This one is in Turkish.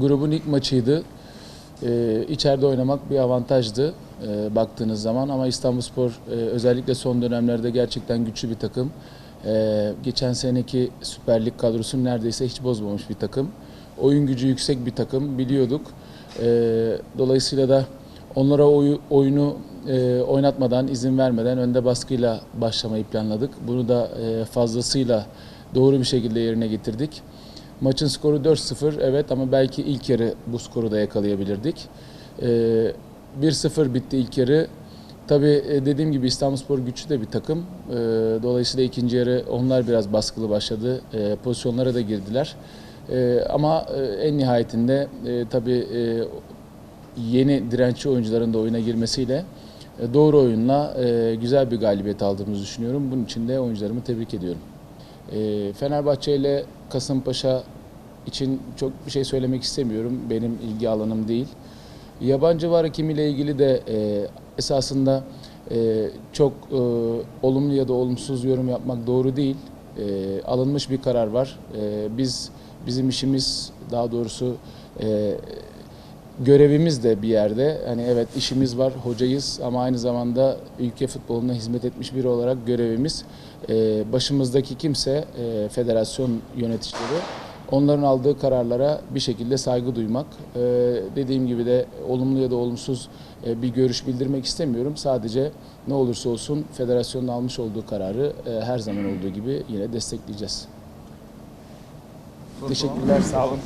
grubun ilk maçıydı. Ee, içeride oynamak bir avantajdı e, baktığınız zaman ama İstanbulspor e, özellikle son dönemlerde gerçekten güçlü bir takım. Ee, geçen seneki Süper Lig kadrosunu neredeyse hiç bozmamış bir takım. Oyun gücü yüksek bir takım biliyorduk. Ee, dolayısıyla da onlara oyu- oyunu e, oynatmadan, izin vermeden önde baskıyla başlamayı planladık. Bunu da e, fazlasıyla doğru bir şekilde yerine getirdik. Maçın skoru 4-0 evet ama belki ilk yarı bu skoru da yakalayabilirdik. Ee, 1-0 bitti ilk yarı. Tabii e, dediğim gibi İstanbulspor güçlü de bir takım. Ee, Dolayısıyla ikinci yarı onlar biraz baskılı başladı. Ee, Pozisyonlara da girdiler. Ama e, en nihayetinde e, tabii e, yeni dirençli oyuncuların da oyuna girmesiyle e, doğru oyunla e, güzel bir galibiyet aldığımızı düşünüyorum. Bunun için de oyuncularımı tebrik ediyorum. E, Fenerbahçe ile Kasımpaşa için çok bir şey söylemek istemiyorum. Benim ilgi alanım değil. Yabancı var hakimiyle ilgili de e, esasında e, çok e, olumlu ya da olumsuz yorum yapmak doğru değil. Alınmış bir karar var. Biz bizim işimiz daha doğrusu görevimiz de bir yerde. Hani evet işimiz var, hocayız ama aynı zamanda ülke futboluna hizmet etmiş biri olarak görevimiz e, başımızdaki kimse e, federasyon yöneticileri onların aldığı kararlara bir şekilde saygı duymak. E, dediğim gibi de olumlu ya da olumsuz e, bir görüş bildirmek istemiyorum. Sadece ne olursa olsun federasyonun almış olduğu kararı e, her zaman olduğu gibi yine destekleyeceğiz. Teşekkürler, sağ olun.